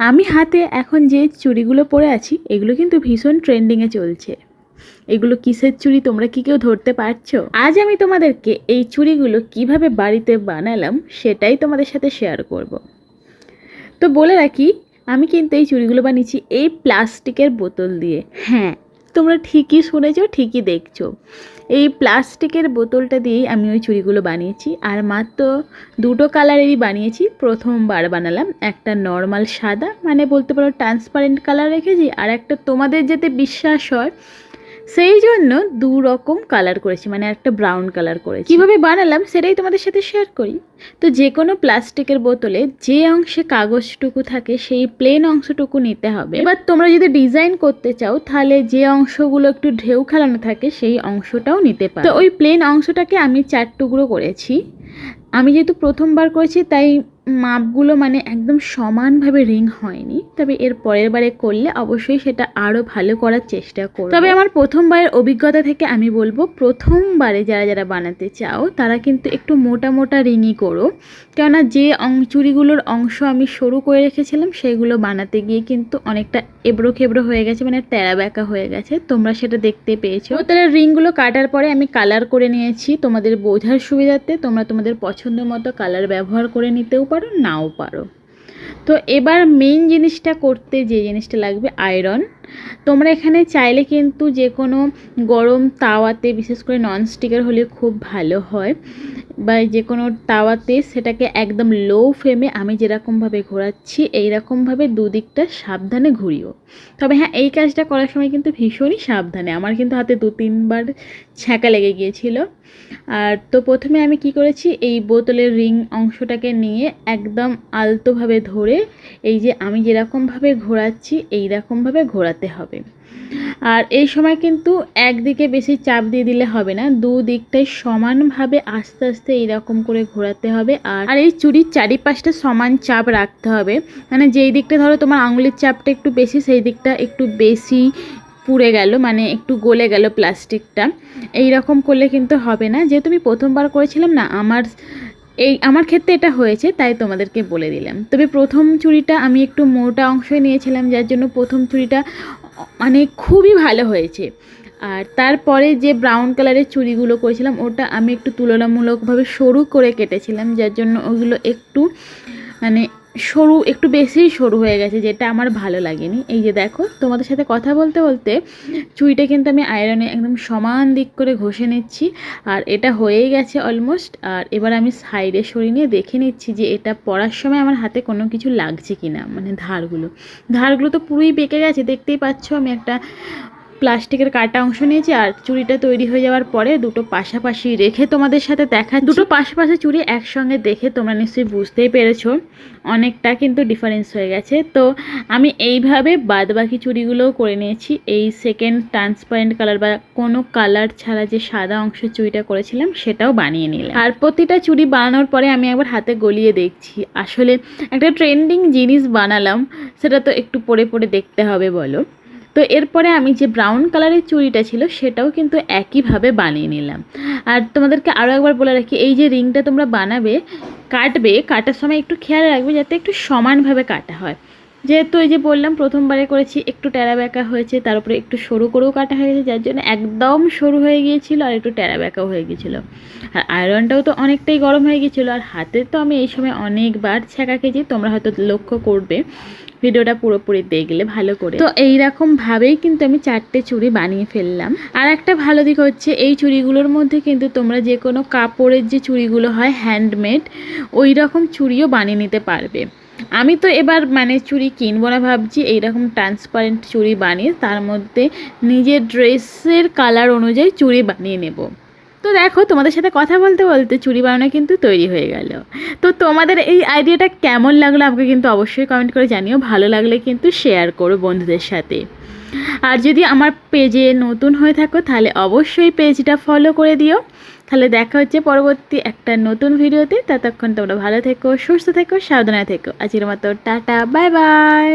আমি হাতে এখন যে চুড়িগুলো পরে আছি, এগুলো কিন্তু ভীষণ ট্রেন্ডিংয়ে চলছে। এগুলো কিসের চুড়ি তোমরা কি কেউ ধরতে পারছ? আজ আমি তোমাদেরকে এই চুড়িগুলো কীভাবে বাড়িতে বানালাম, সেটাই তোমাদের সাথে শেয়ার করব। তো বলে রাখি, আমি কিন্তু এই চুড়িগুলো বানিয়েছি এই প্লাস্টিকের বোতল দিয়ে। হ্যাঁ তোমরা ঠিকই শুনেছ, ঠিকই দেখছ। এই প্লাস্টিকের বোতলটা দিয়েই আমি ওই চুড়িগুলো বানিয়েছি। আর মাত্র দুটো কালারেরই বানিয়েছি। প্রথমবার বানালাম। একটা নর্মাল সাদা মানে বলতে পারো ট্রান্সপারেন্ট কালার রেখেছি, আর একটা তোমাদের যাতে বিশ্বাস হয় সেই জন্য দু রকম কালার করেছি মানে একটা ব্রাউন কালার করেছি। কীভাবে বানালাম সেটাই তোমাদের সাথে শেয়ার করি। তো যে কোনো প্লাস্টিকের বোতলে যে অংশে কাগজটুকু থাকে সেই প্লেন অংশটুকু নিতে হবে। এবার তোমরা যদি ডিজাইন করতে চাও তাহলে যে অংশগুলো একটু ঢেউ খেলানো থাকে সেই অংশটাও নিতে পারো। তো ওই প্লেন অংশটাকে আমি চার টুকরো করেছি। আমি যেহেতু প্রথমবার করেছি তাই মাপগুলো মানে একদম সমানভাবে রিং হয়নি। তবে এর পরের বারে করলে অবশ্যই সেটা আরও ভালো করার চেষ্টা করব। তবে আমার প্রথমবারের অভিজ্ঞতা থেকে আমি বলব প্রথমবারে যারা যারা বানাতে চাও, তারা কিন্তু একটু মোটা মোটা রিংই করো। কেননা যে অং চুড়িগুলোর অংশ আমি সরু করে রেখেছিলাম, সেগুলো বানাতে গিয়ে কিন্তু অনেকটা এবড়ো খেবড়ো হয়ে গেছে মানে ট্যারা ব্যাকা হয়ে গেছে। তোমরা সেটা দেখতে পেয়েছ। তারা রিংগুলো কাটার পরে আমি কালার করে নিয়েছি। তোমাদের বোঝার সুবিধার্থে তোমরা তোমাদের পছন্দ মতো কালার ব্যবহার করে নিতেও পারো, নাও পারো। তো এবার মেইন জিনিসটা করতে যে জিনিসটা লাগবে আয়রন তোমরা এখানে চাইলে কিন্তু যে কোনো গরম তাওয়াতে বিশেষ করে ননস্টিকের হলে খুব ভালো হয়। বা যে কোনো তাওয়াতে সেটাকে একদম লো ফ্লেমে আমি যেরকমভাবে ঘোরাচ্ছি, এইরকমভাবে দুদিকটা সাবধানে ঘুরিও। তবে হ্যাঁ এই কাজটা করার সময় কিন্তু ভীষণই সাবধানে। আমার কিন্তু হাতে দু তিনবার ছ্যাঁকা লেগে গিয়েছিল। আর তো প্রথমে আমি কি করেছি, এই বোতলের রিং অংশটাকে নিয়ে একদম আলতোভাবে ধরে এই যে আমি যেরকমভাবে ঘোরাচ্ছি এই রকমভাবে ঘোরাতে হবে। আর এই সময় কিন্তু একদিকে বেশি চাপ দিয়ে দিলে হবে না দু দিকটাই সমানভাবে আস্তে আস্তে এইরকম করে ঘোরাতে হবে। আর আর এই চুরির চারিপাশটা সমান চাপ রাখতে হবে। মানে যেই দিকটা ধরো তোমার আঙুলের চাপটা একটু বেশি, সেই দিকটা একটু বেশি পুড়ে গেল মানে একটু গলে গেল প্লাস্টিকটা। এই রকম করলে কিন্তু হবে না। যেহেতু আমি প্রথমবার করেছিলাম না, আমার এই, আমার ক্ষেত্রে এটা হয়েছে, তাই তোমাদেরকে বলে দিলাম। তবে প্রথম চুড়িটা আমি একটু মোটা অংশে নিয়েছিলাম, যার জন্য প্রথম চুড়িটা মানে খুবই ভালো হয়েছে। আর তারপরে যে ব্রাউন কালারের চুড়িগুলো করেছিলাম, ওটা আমি একটু তুলনামূলকভাবে সরু করে কেটেছিলাম, যার জন্য ওগুলো একটু মানে সরু, একটু বেশিই সরু হয়ে গেছে, যেটা আমার ভালো লাগেনি। এই যে দেখো, তোমাদের সাথে কথা বলতে বলতে চুইটা কিন্তু আমি আয়রনে একদম সমান দিক করে ঘষে নিচ্ছি, আর এটা হয়েই গেছে অলমোস্ট আর এবার আমি সাইডে সরিয়ে নিয়ে দেখে নিচ্ছি যে এটা পরার সময় আমার হাতে কোনো কিছু লাগছে কি না মানে ধারগুলো। ধারগুলো তো পুরোই বেঁকে গেছে, দেখতেই পাচ্ছ আমি একটা প্লাস্টিকের কাটা অংশ নিয়েছি আর চুড়িটা তৈরি হয়ে যাওয়ার পরে দুটো পাশাপাশি রেখে তোমাদের সাথে দেখা দুটো পাশাপাশি চুড়ি একসঙ্গে দেখে তোমরা নিশ্চয়ই বুঝতেই পেরেছ। অনেকটা কিন্তু ডিফারেন্স হয়ে গেছে। তো আমি এইভাবে বাদ বাকি চুড়িগুলোও করে নিয়েছি। এই সেকেন্ড ট্রান্সপারেন্ট কালার বা কোনো কালার ছাড়া যে সাদা অংশের চুড়িটা করেছিলাম, সেটাও বানিয়ে নিলাম। আর প্রতিটা চুড়ি বানানোর পরে আমি একবার হাতে গলিয়ে দেখছি। আসলে একটা ট্রেন্ডিং জিনিস বানালাম, সেটা তো একটু পরে পরে দেখতে হবে, বলো। তো এরপরে আমি যে ব্রাউন কালারের চুড়িটা ছিল, সেটাও কিন্তু একইভাবে বানিয়ে নিলাম। আর তোমাদেরকে আরও একবার বলে রাখি, এই যে রিংটা তোমরা বানাবে, কাটবে, কাটার সময় একটু খেয়াল রাখবে যাতে একটু সমানভাবে কাটা হয়। যেহেতু এই যে বললাম, প্রথমবারে করেছি, একটু ট্যারা ব্যাকা হয়েছে, তার উপরে একটু সরু করেও কাটা হয়ে গেছে, যার জন্য একদম সরু হয়ে গিয়েছিল আর একটু ট্যারা ব্যাকাও হয়ে গিয়েছিল। আর আয়রনটাও তো অনেকটাই গরম হয়ে গিয়েছিল, আর হাতে তো আমি এই সময় অনেকবার ছ্যাঁকা খেয়েছি, তোমরা হয়তো লক্ষ্য করবে। ভিডিওটা পুরোপুরি দেখলে ভালো করে। তো এইরকম ভাবেই কিন্তু আমি চারটে চুড়ি বানিয়ে ফেললাম। আর একটা ভালো দিক হচ্ছে, এই চুড়িগুলোর মধ্যে কিন্তু তোমরা যে কোনো কাপড়ের যে চুড়িগুলো হয় হ্যান্ডমেড ওই রকম চুড়িও বানিয়ে নিতে পারবে। আমি তো এবার মানে চুড়ি কিনবো না ভাবছি, এইরকম ট্রান্সপারেন্ট চুড়ি বানিয়ে তার মধ্যে নিজের ড্রেসের কালার অনুযায়ী চুড়ি বানিয়ে নেব। তো দেখো, তোমাদের সাথে কথা বলতে বলতে চুড়ি বানানো কিন্তু তৈরি হয়ে গেল। তো তোমাদের এই আইডিয়াটা কেমন লাগল আমাকে কিন্তু অবশ্যই কমেন্ট করে জানিও, ভালো লাগলে কিন্তু শেয়ার করো বন্ধুদের সাথে। আর যদি আমার পেজে নতুন হয়ে থাকো, তাহলে অবশ্যই পেজটা ফলো করে দিও। তাহলে দেখা হচ্ছে পরবর্তী একটা নতুন ভিডিওতে। ততক্ষণ তোমরা ভালো থেকো, সুস্থ থেকো, সাবধানে থেকো। আজকের মতো টাটা, বাই বাই।